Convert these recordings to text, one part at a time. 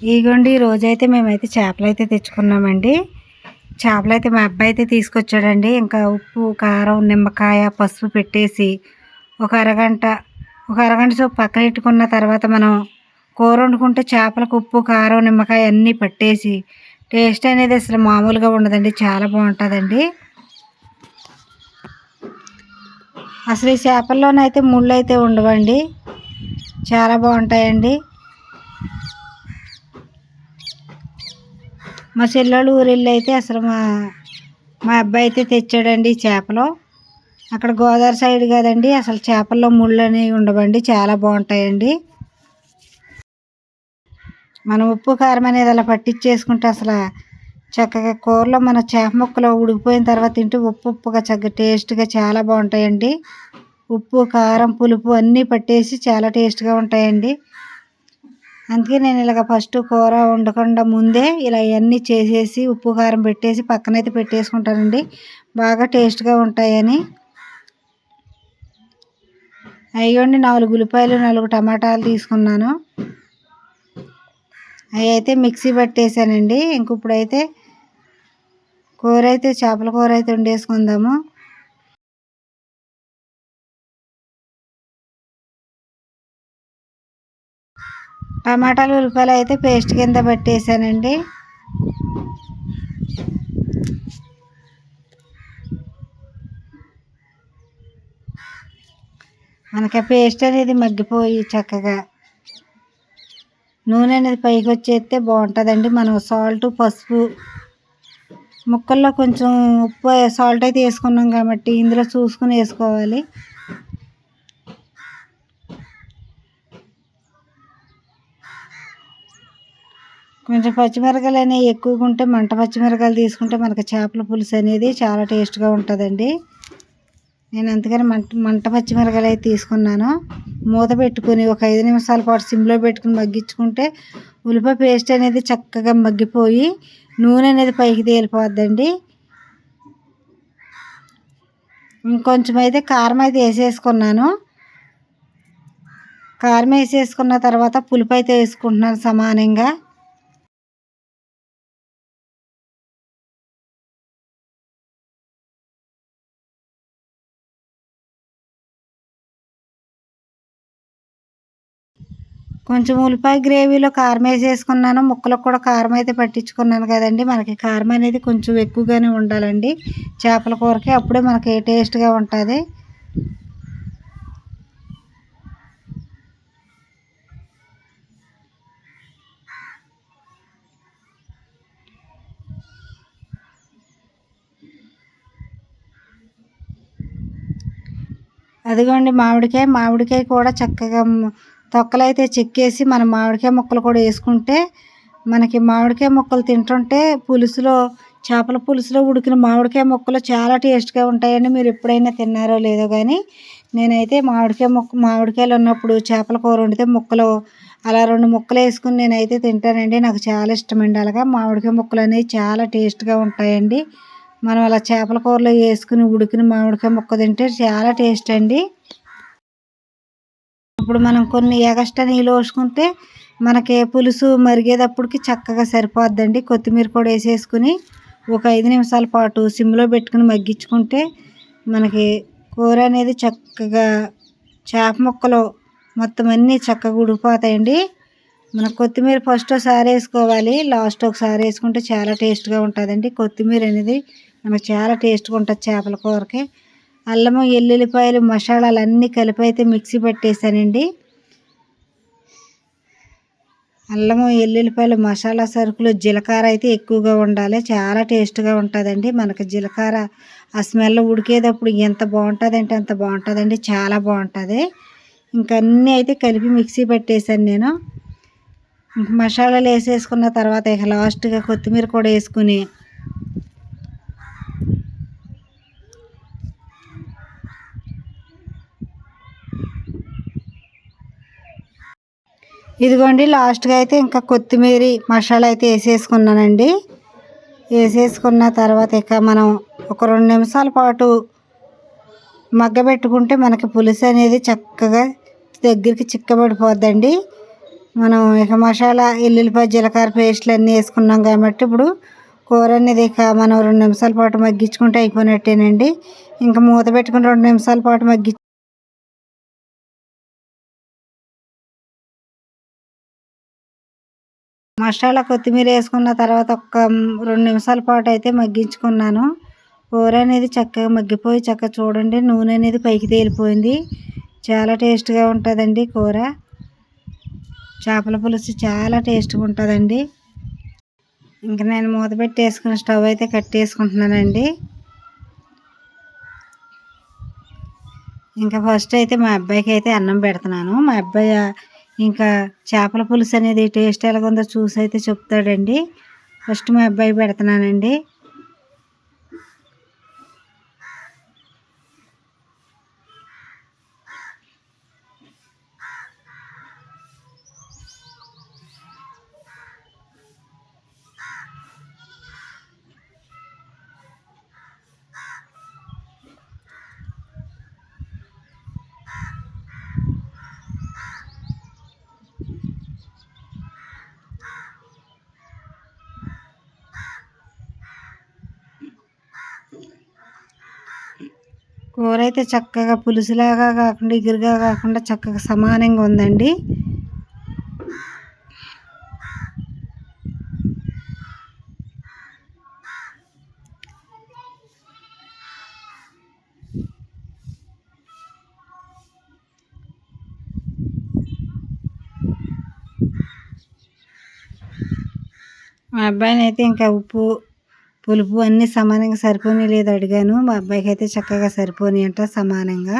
ఇగోండి ఈ రోజైతే మేమైతే చేపలు అయితే తెచ్చుకున్నామండి. చేపలు అయితే మా అబ్బాయి అయితే తీసుకొచ్చాడండి. ఇంకా ఉప్పు కారం నిమ్మకాయ పసుపు పెట్టేసి ఒక అరగంట ఒక అరగంట సేపు పక్కన పెట్టుకున్న తర్వాత మనం కూర వండుకుంటే చేపలకు ఉప్పు కారం నిమ్మకాయ అన్నీ పట్టేసి టేస్ట్ అనేది అసలు మామూలుగా ఉండదండి. చాలా బాగుంటుందండి. అసలు ఈ చేపల్లోనైతే ముళ్ళు అయితే ఉండవండి. చాలా బాగుంటాయండి. మా చెల్లెళ్ళు ఊరెళ్ళి అయితే అసలు మా మా అబ్బాయి అయితే తెచ్చాడండి ఈ చేపలు. అక్కడ గోదావరి సైడ్ కదండి అసలు చేపల్లో ముళ్ళు అనేవి ఉండవండి చాలా బాగుంటాయండి. మనం ఉప్పు కారం అనేది అలా పట్టించేసుకుంటే అసలు చక్కగా కూరలో మన చేప ముక్కలు ఉడికిపోయిన తర్వాత తింటే ఉప్పు ఉప్పుగా చక్కగా టేస్ట్గా చాలా బాగుంటాయండి. ఉప్పు కారం పులుపు అన్నీ పట్టేసి చాలా టేస్ట్గా ఉంటాయండి. అందుకే నేను ఇలాగ ఫస్ట్ కూర వండకుండా ముందే ఇలా ఇవన్నీ చేసేసి ఉప్పు కారం పెట్టేసి పక్కనైతే పెట్టేసుకుంటానండి. బాగా టేస్ట్గా ఉంటాయని. అయ్యండి నాలుగు ఉల్లిపాయలు నాలుగు టమాటాలు తీసుకున్నాను. అవి అయితే మిక్సీ పట్టేసానండి. ఇంక ఇప్పుడైతే కూర అయితే చేపల కూర అయితే వండేసుకుందాము. టమాటాలు ఉల్లిపాయలు అయితే పేస్ట్ కింద పట్టేసానండి. మనకి పేస్ట్ అనేది మగ్గిపోయి చక్కగా నూనె అనేది పైకి వచ్చేస్తే బాగుంటుందండి. మనం సాల్ట్ పసుపు ముక్కల్లో కొంచెం ఉప్పు సాల్ట్ అయితే వేసుకున్నాం కాబట్టి ఇందులో చూసుకుని వేసుకోవాలి. కొంచెం పచ్చిమిరకాయలు అనేవి ఎక్కువగా ఉంటే మంట పచ్చిమిరకాయలు తీసుకుంటే మనకి చేపల పులుసు అనేది చాలా టేస్ట్గా ఉంటుందండి. నేను అందుకని మంట మంట పచ్చిమిరకాయలు అయితే తీసుకున్నాను. మూత పెట్టుకుని ఒక ఐదు నిమిషాల పాటు సిమ్లో పెట్టుకుని మగ్గించుకుంటే ఉల్లిపాయ పేస్ట్ అనేది చక్కగా మగ్గిపోయి నూనె అనేది పైకి తేలిపోద్దండి. ఇంకొంచెం అయితే కారం అయితే వేసేసుకున్నాను. కారం వేసేసుకున్న తర్వాత పులుపు అయితే వేసుకుంటున్నాను సమానంగా. కొంచెం ఉల్లిపాయ గ్రేవీలో కారం వేసేసుకున్నాను ముక్కలకు కూడా కారం అయితే పట్టించుకున్నాను కదండి. మనకి కారం అనేది కొంచెం ఎక్కువగానే ఉండాలండి. చేపల కూరకి అప్పుడే మనకి టేస్ట్గా ఉంటుంది. అదిగోండి మామిడికాయ. మామిడికాయ కూడా చక్కగా తొక్కలు అయితే చెక్కేసి మన మామిడికాయ ముక్కలు కూడా వేసుకుంటే మనకి మామిడికాయ ముక్కలు తింటుంటే పులుసులో చేపల పులుసులో ఉడికిన మామిడికాయ ముక్కలు చాలా టేస్ట్గా ఉంటాయండి. మీరు ఎప్పుడైనా తిన్నారో లేదో కానీ నేనైతే మామిడికాయ ముక్క మామిడికాయలు ఉన్నప్పుడు చేపల కూర వండితే ముక్కలు అలా రెండు ముక్కలు వేసుకుని నేనైతే తింటానండి. నాకు చాలా ఇష్టమండి. అలాగా మామిడికాయ ముక్కలు అనేవి చాలా టేస్ట్గా ఉంటాయండి. మనం అలా చేపల కూరలో వేసుకుని ఉడికిన మామిడికాయ ముక్క తింటే చాలా టేస్ట్ అండి ఇప్పుడు మనం కొన్ని ఎగస్ట్రా నీళ్ళు పోసుకుంటే మనకి పులుసు మరిగేటప్పటికి చక్కగా సరిపోద్దండి. కొత్తిమీర కూడా వేసేసుకుని ఒక ఐదు నిమిషాల పాటు సిమ్లో పెట్టుకుని మగ్గించుకుంటే మనకి కూర అనేది చక్కగా చేప ముక్కలు మొత్తం అన్నీ చక్కగా ఉడికిపోతాయండి. మన కొత్తిమీర ఫస్ట్ ఒకసారి వేసుకోవాలి. లాస్ట్ ఒకసారి వేసుకుంటే చాలా టేస్ట్గా ఉంటుందండి. కొత్తిమీర అనేది మనకు చాలా టేస్ట్గా ఉంటుంది చేపల కూరకి. అల్లము ఎల్లుల్లిపాయలు మసాలాలు అన్నీ కలిపి అయితే మిక్సీ పట్టేశానండి అల్లము ఎల్లుల్లిపాయలు మసాలా సరుకులు జీలకర్ర అయితే ఎక్కువగా ఉండాలి. చాలా టేస్ట్గా ఉంటుందండి. మనకు జీలకర్ర ఆ స్మెల్ ఉడికేటప్పుడు ఎంత బాగుంటుంది అంటే అంత బాగుంటుందండి. చాలా బాగుంటుంది. ఇంకా అన్నీ అయితే కలిపి మిక్సీ పెట్టేశాను నేను. మసాలాలు వేసేసుకున్న తర్వాత ఇక లాస్ట్గా కొత్తిమీర కూడా వేసుకుని ఇదిగోండి లాస్ట్గా అయితే ఇంకా కొత్తిమీర మసాలా అయితే వేసేసుకున్నానండి. వేసేసుకున్న తర్వాత ఇక మనం ఒక రెండు నిమిషాల పాటు మగ్గబెట్టుకుంటే మనకి పులుసు అనేది చక్కగా దగ్గరికి చిక్కబడిపోద్దండి. మనం ఇక మసాలా ఎల్లుల్లిపాయ జీలకర్ర పేస్ట్లు అన్నీ వేసుకున్నాం కాబట్టి ఇప్పుడు కూర అనేది ఇక మనం రెండు నిమిషాల పాటు మగ్గించుకుంటే అయిపోయినట్టేనండి. ఇంకా మూత పెట్టుకుని రెండు నిమిషాల పాటు మగ్గి మసాలా కొత్తిమీర వేసుకున్న తర్వాత ఒక రెండు నిమిషాల పాటు అయితే మగ్గించుకున్నాను. కూర అనేది చక్కగా మగ్గిపోయి చక్కగా చూడండి నూనె అనేది పైకి తేలిపోయింది. చాలా టేస్ట్గా ఉంటుందండి కూర. చేపల పులుసు చాలా టేస్ట్గా ఉంటుందండి. ఇంకా నేను మూత పెట్టేసుకున్న స్టవ్ అయితే కట్టేసుకుంటున్నానండి ఇంకా ఫస్ట్ అయితే మా అబ్బాయికి అయితే అన్నం పెడుతున్నాను. మా అబ్బాయి ఇంకా చేపల పులుసు అనేది టేస్ట్ ఎలాగుందో చూసి అయితే చెప్తాడండి. ఫస్ట్ మా అబ్బాయి పెడుతున్నానండి. కూర అయితే చక్కగా పులుసులాగా కాకుండా ఎగురుగా కాకుండా చక్కగా సమానంగా ఉందండి. మా అబ్బాయిని అయితే ఇంకా ఉప్పు పులుపు అన్నీ సమానంగా సరిపోని లేదు అడిగాను. మా అబ్బాయికి అయితే చక్కగా సరిపోని అంట సమానంగా.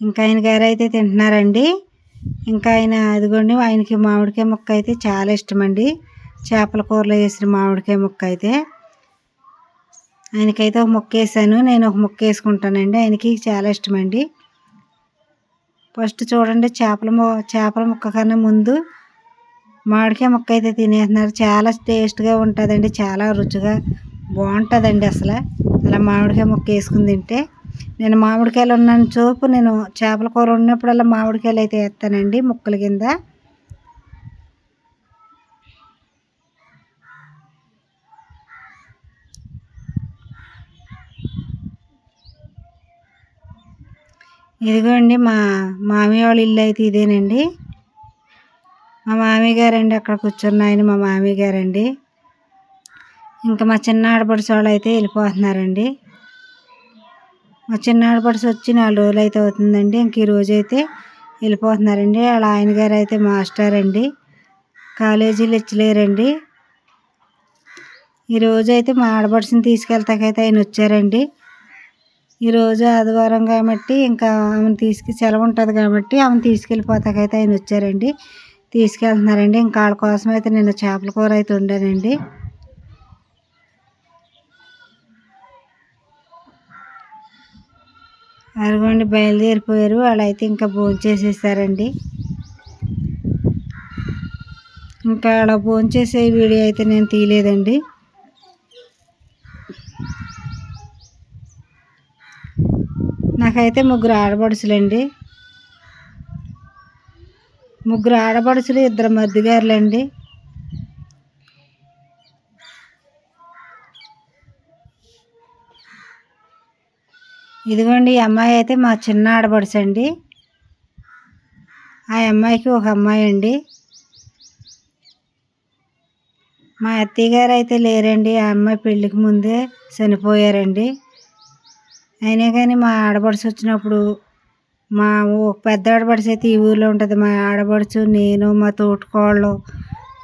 ఇంకా ఆయన గారు అయితే తింటున్నారండి. ఇంకా ఆయన అదిగోండి ఆయనకి మామిడికాయ ముక్క అయితే చాలా ఇష్టం అండి చేపల కూరలో వేసిన మామిడికాయ ముక్క అయితే ఆయనకైతే ఒక ముక్క వేసాను. నేను ఒక ముక్క వేసుకుంటానండి. ఆయనకి చాలా ఇష్టమండి. ఫస్ట్ చూడండి చేపల చేపల ముక్క కన్నా ముందు మామిడికాయ ముక్క అయితే తినేస్తున్నారు. చాలా టేస్ట్గా ఉంటుందండి. చాలా రుచిగా బాగుంటుందండి అసలు. అలా మామిడికాయ ముక్క వేసుకుని తింటే నేను మామిడికాయలు ఉన్నాను చూపు. నేను చేపల కూర ఉన్నప్పుడల్లా మామిడికాయలు అయితే వేస్తానండి ముక్కల కింద. ఇదిగోండి మా మామయ్య వాళ్ళ ఇల్లు అయితే ఇదేనండి. మా మామయ్య గారండి అక్కడ కూర్చున్న ఆయన మా మామయ్య గారండి. ఇంకా మా చిన్న ఆడపడిచి వాళ్ళు అయితే వెళ్ళిపోతున్నారండి. మా చిన్న ఆడపడిచి వచ్చి నాలుగు రోజులు అయితే అవుతుందండి. ఇంక ఈరోజు అయితే వెళ్ళిపోతున్నారండి. వాళ్ళ ఆయన గారు అయితే మాస్టర్ అండి. కాలేజీలు ఇచ్చలేరండి. ఈరోజు అయితే మా ఆడపడిచిని తీసుకెళ్తాకైతే ఆయన వచ్చారండి. ఈరోజు ఆదివారం కాబట్టి ఇంకా ఆమెను తీసుకు సెలవు ఉంటుంది కాబట్టి ఆమెను తీసుకెళ్ళిపోతాకైతే ఆయన వచ్చారండి. తీసుకెళ్తున్నారండి. ఇంకా వాళ్ళ కోసం అయితే నేను చేపల కూర అయితే ఉండానండి అరగండి బయలుదేరిపోయారు. వాళ్ళైతే ఇంకా భోజనం చేసేసారండి. ఇంకా అలా భోంచేసే వీడియో అయితే నేను తీయలేదండి. నాకైతే ముగ్గురు ఆడపడుచులండి. ముగ్గురు ఆడపడుచులు ఇద్దరు మద్దిగారులండి ఇదిగోండి ఈ అమ్మాయి అయితే మా చిన్న ఆడపడుచు అండి ఆ అమ్మాయికి ఒక అమ్మాయి అండి. మా అత్తయ్య గారు అయితే లేరండి. ఆ అమ్మాయి పెళ్ళికి ముందే చనిపోయారండి. అయినా కానీ మా ఆడపడుచు వచ్చినప్పుడు మా పెద్ద ఆడపడుచు అయితే ఈ ఊరిలో ఉంటుంది. మా ఆడపడుచు నేను మా తోటికోళ్ళు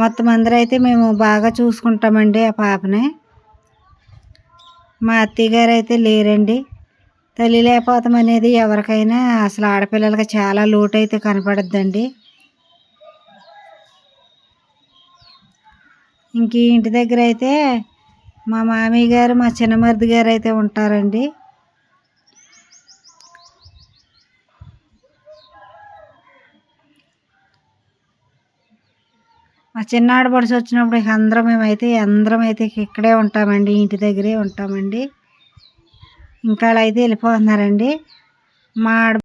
మొత్తం అందరూ అయితే మేము బాగా చూసుకుంటామండి ఆ పాపని. మా అత్తయ్య గారు అయితే లేరండి. తల్లి లేకపోతం అనేది ఎవరికైనా అసలు ఆడపిల్లలకి చాలా లోటు అయితే కనపడద్దండి. ఇంక ఇంటి దగ్గర అయితే మా మామయ్య గారు మా చిన్నమరిది గారు అయితే ఉంటారండి. మా చిన్న ఆడపడుచు వచ్చినప్పుడు ఇక అందరం మేమైతే అందరం అయితే ఇక్కడే ఉంటామండి ఇంటి దగ్గరే ఉంటామండి. ఇంకా అలా అయితే వెళ్ళిపోతున్నారండి. మా